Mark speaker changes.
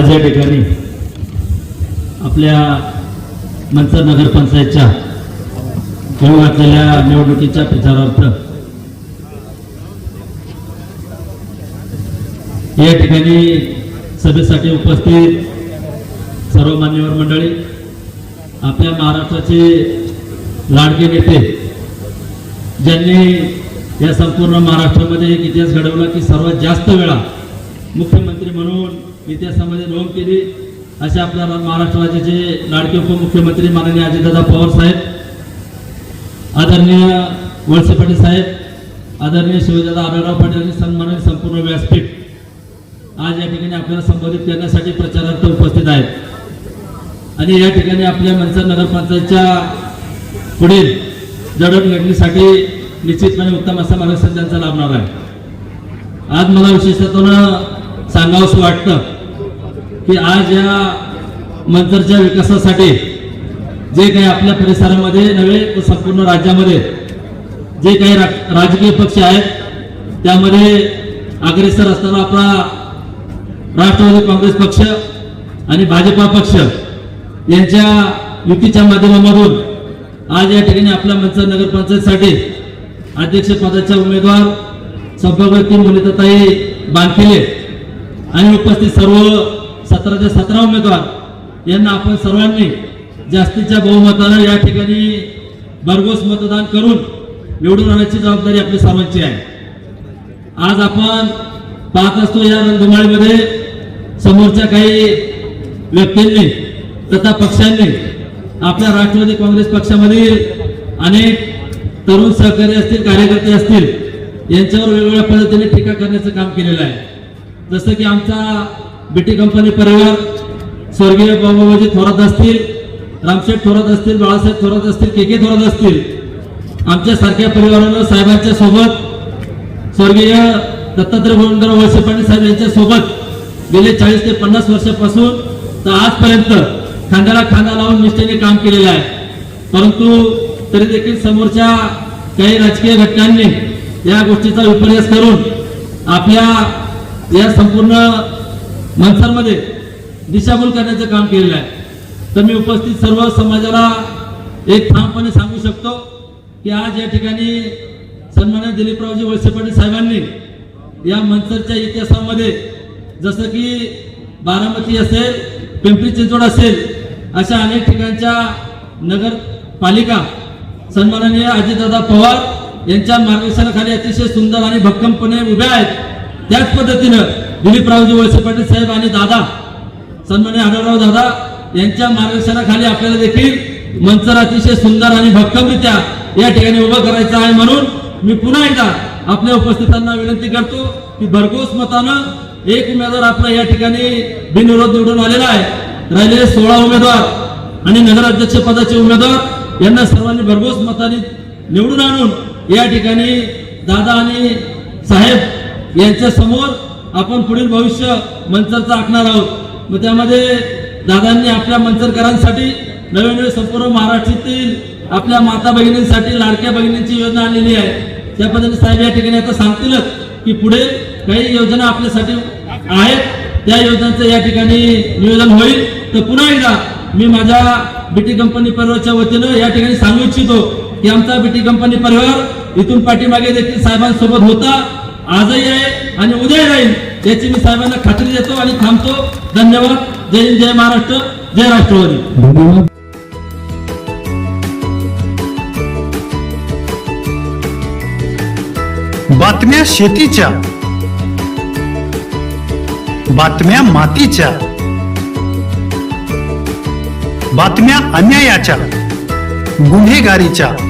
Speaker 1: आज या ठिकाणी आपल्या मंचर नगरपंचायतच्या घेऊ घातलेल्या निवडणुकीच्या प्रचारार्थ या ठिकाणी सभेसाठी उपस्थित सर्व मान्यवर मंडळी आपल्या महाराष्ट्राचे लाडके नेते ज्यांनी या संपूर्ण महाराष्ट्रामध्ये एक इतिहास घडवला की सर्वात जास्त वेळा मुख्यमंत्री म्हणून इतिहासामध्ये नोंद केली. असे आपल्या महाराष्ट्र राज्याचे लाडके उपमुख्यमंत्री माननीय अजितदादा पवार साहेब आदरणीय वळसे पाटील साहेब आदरणीय शिवदादा आढळराव पाटील यांनी सन्मानित संपूर्ण व्यासपीठ आज या ठिकाणी आपल्याला संबोधित करण्यासाठी प्रचारार्थ उपस्थित आहेत. आणि या ठिकाणी आपल्या मनसर नगरपंचायतच्या पुढील जडणघडणीसाठी निश्चितपणे उत्तम असा मार्गदर्शन त्यांचा लाभणार आहे. आज मला विशेषतः सांगावंसं वाटतं की आज या मंचरच्या विकासासाठी जे काही आपल्या परिसरामध्ये नव्हे तर संपूर्ण राज्यामध्ये जे काही रा- राजकीय पक्ष आहेत त्यामध्ये अग्रेसर असताना आपला राष्ट्रवादी काँग्रेस पक्ष आणि भाजपा पक्ष यांच्या युतीच्या माध्यमामधून आज या ठिकाणी आपल्या मंचर नगरपंचायतसाठी अध्यक्ष उमेदवार सभापती मुनिताताई बांकिले आणि उपस्थित सर्व सतराचे सतरा उमेदवार यांना आपण सर्वांनी जास्तीच्या बहुमतानं या ठिकाणी भरघोस मतदान करून निवडून आणण्याची जबाबदारी आपली सर्वांची आहे. आज आपण पाहत असतो या रंगमाळीमध्ये समोरच्या काही व्यक्तींनी तथा पक्षांनी आपल्या राष्ट्रवादी काँग्रेस पक्षामधील अनेक तरुण सहकारी असतील कार्यकर्ते असतील यांच्यावर वेगवेगळ्या पद्धतीने टीका करण्याचं काम केलेलं आहे. जसं की आमचा बीटी कंपनी परिवार स्वर्गीय बाबाबाजी थोरात असतील रामशेठ थोरात असतील बाळासाहेब थोरात असतील के के थोरात असतील आमच्या सारख्या परिवारानं साहेबांच्या सोबत स्वर्गीय दत्तात्रय गोविंदराव वळसे पाटील साहेब यांच्या सोबत गेले चाळीस ते पन्नास वर्षापासून तर आजपर्यंत खांद्याला खांदा लावून निष्ठेने काम केलेलं आहे. परंतु तरी देखील समोरच्या काही राजकीय घटकांनी या गोष्टीचा विपर्यास करून आपल्या या संपूर्ण माणसांमध्ये दिशाभूल करण्याचं काम केलेलं आहे. तर मी उपस्थित सर्व समाजाला एक ठामपणे सांगू शकतो की आज या ठिकाणी सन्मान्य दिलीपरावजी वळसे पाटील साहेबांनी या मनसरच्या इतिहासामध्ये जसं की बारामती असेल पिंपरी चिंचवड असेल अशा अनेक ठिकाणच्या नगरपालिका सन्माननीय अजितदादा पवार यांच्या मार्गदर्शनाखाली अतिशय सुंदर आणि भक्कमपणे उभ्या आहेत. त्याच पद्धतीनं दिलीपरावजी वळसे पाटील साहेब आणि दादा सन्मान्य आढळराव दादा यांच्या मार्गदर्शनाखाली आपल्याला देखील मंचर अतिशय सुंदर आणि भक्कमरित्या या ठिकाणी उभं करायचं आहे म्हणून मी पुन्हा एकदा आपल्या उपस्थितांना विनंती करतो की भरघोस मतानं एक उमेदवार आपला या ठिकाणी बिनविरोध निवडून आलेला आहे. राहिलेले सोळा उमेदवार आणि नगराध्यक्ष पदाचे उमेदवार. यांना सर्वांनी भरघोस मताने निवडून आणून या ठिकाणी दादा आणि साहेब यांच्या समोर आपण पुढील भविष्य मंचरचं आखणार आहोत. मग त्यामध्ये दादांनी आपल्या मंचरकरांसाठी नवीन नवीन संपूर्ण महाराष्ट्रातील आपल्या माता भगिनींसाठी लाडक्या भगिनींची योजना आणलेली आहे. त्या पद्धतीने साहेब या ठिकाणी आता सांगतीलच की पुढे काही योजना आपल्यासाठी आहेत. त्या योजनांचं या ठिकाणी नियोजन होईल. तर पुन्हा एकदा मी माझ्या बीटी कंपनी परिवारच्या वतीनं या ठिकाणी सांगू इच्छितो की आमचा बीटी कंपनी परिवार इथून पाठीमागे देखील साहेबांसोबत होता. आजही आहे आणि उद्या राहील. याची मी साहेबांना खात्री देतो आणि थांबतो. धन्यवाद. जय हिंद जय महाराष्ट्र जय राष्ट्रवादी.
Speaker 2: धन्यवाद.
Speaker 3: बातम्या शेतीच्या. बातम्या मातीच्या. बातम्या अन्यायाच्या. गुन्हेगारीच्या.